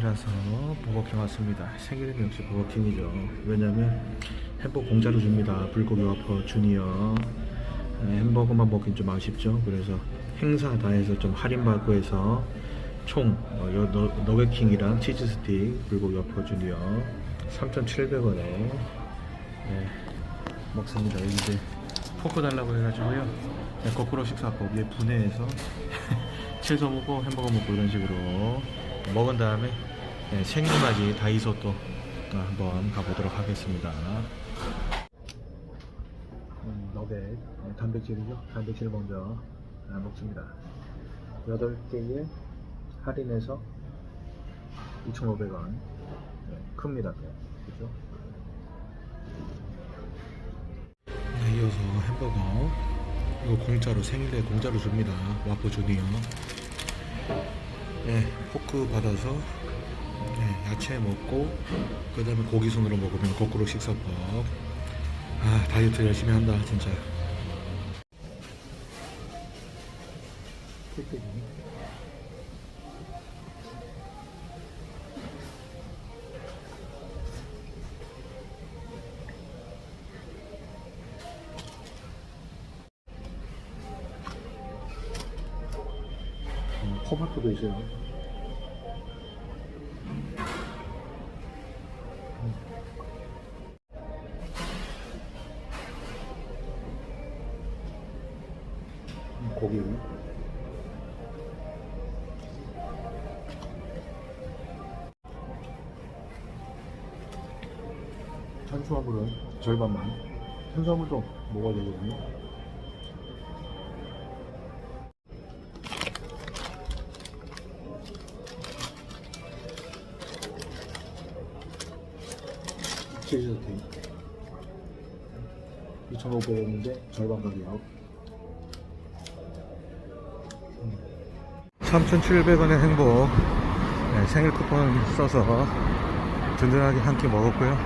생일이라서 버거킹 왔습니다. 생일은 역시 버거킹이죠. 왜냐면 햄버거 공짜로 줍니다. 불고기 와퍼 주니어. 네, 햄버거만 먹긴 좀 아쉽죠. 그래서 행사 다 해서 좀 할인받고 해서 총 어, 너겟킹이랑 치즈 스틱 불고기 와퍼 주니어 3,700원에 네, 먹습니다. 여기 이제 포크 달라고 해가지고요. 네, 거꾸로 식사법 위에 분해해서 채소 먹고 햄버거 먹고 이런 식으로 먹은 다음에 네, 생일맞이 다이소 또 어, 한번 가보도록 하겠습니다. 음, 너겟 네, 단백질이죠. 단백질 먼저 아, 먹습니다. 8개에 할인해서 2,500원 네, 큽니다. 그죠? 네, 이어서 햄버거 이거 공짜로 생일에 공짜로 줍니다. 와퍼 주니어. 네, 포크 받아서 네, 야채 먹고 그 다음에 고기 순으로 먹으면 거꾸로 식사법. 아 다이어트 열심히 한다 진짜. 음, 토마토도 있어요. 음, 고기. 탄수화물은 절반만. 탄수화물도 먹어야 되거든요. 치즈 스테이크 2,500원인데 절반 가격 3,700원의 행복. 네, 생일 쿠폰 써서 든든하게 한 끼 먹었고요.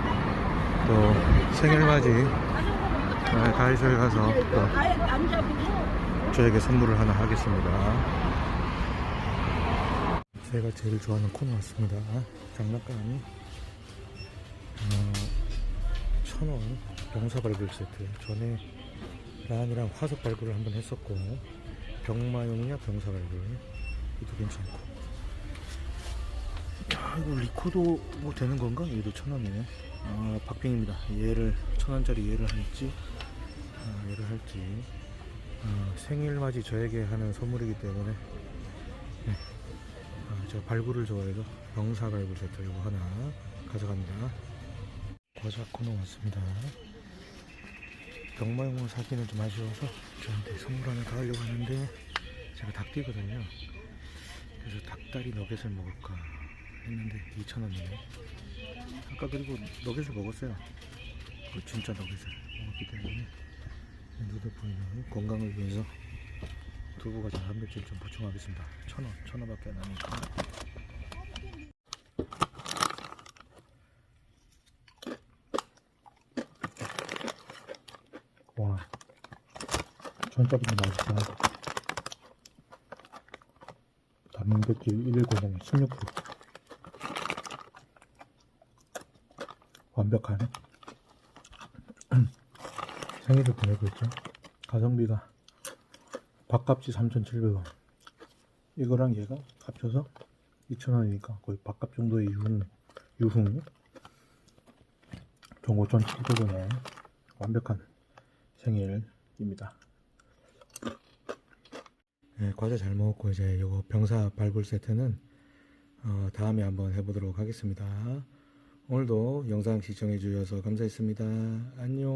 또 생일맞이 네, 다이소에 가서 또 저에게 선물을 하나 하겠습니다. 제가 제일 좋아하는 코너 왔습니다. 장난감이 어, 천원 병사 발굴 세트. 전에 라한이랑 화석 발굴을 한번 했었고 병마용이냐 병사 발굴. 이도 괜찮고. 야 이거 리코더 뭐 되는 건가? 얘도 천원이네. 아 박빙입니다. 얘를 천원짜리 얘를 할지 아, 얘를 할지. 아, 생일맞이 저에게 하는 선물이기 때문에. 네. 아, 제가 발굴을 좋아해서 병사 발굴 세트 이거 하나 가져갑니다 과자 코너 왔습니다. 병마용을 사기는 좀 아쉬워서 저한테 선물 하나 더 하려고 하는데 제가 닭띠거든요. 그래서 닭다리 너겟을 먹을까 했는데 2,000원이네. 아까 그리고 너겟을 먹었어요. 그 진짜 너겟을 먹었기 때문에 눈에 보이는 건강을 위해서 두부 과자 단백질 좀 보충하겠습니다. 1,000원, 1,000원밖에 안 하니까. 와, 전짜리도 맛있어. 단백질 1공에 16% 완벽하네. 생일을 보내고 있죠. 가성비가 밥값이 3,700원. 이거랑 얘가 합쳐서 2,000원이니까 거의 밥값 정도의 유흥, 유흥. 총 5,700원에 완벽한 생일입니다. 네, 과자 잘 먹었고 이제 요거 병사 발굴 세트는 어, 다음에 한번 해보도록 하겠습니다. 오늘도 영상 시청해 주셔서 감사했습니다. 안녕.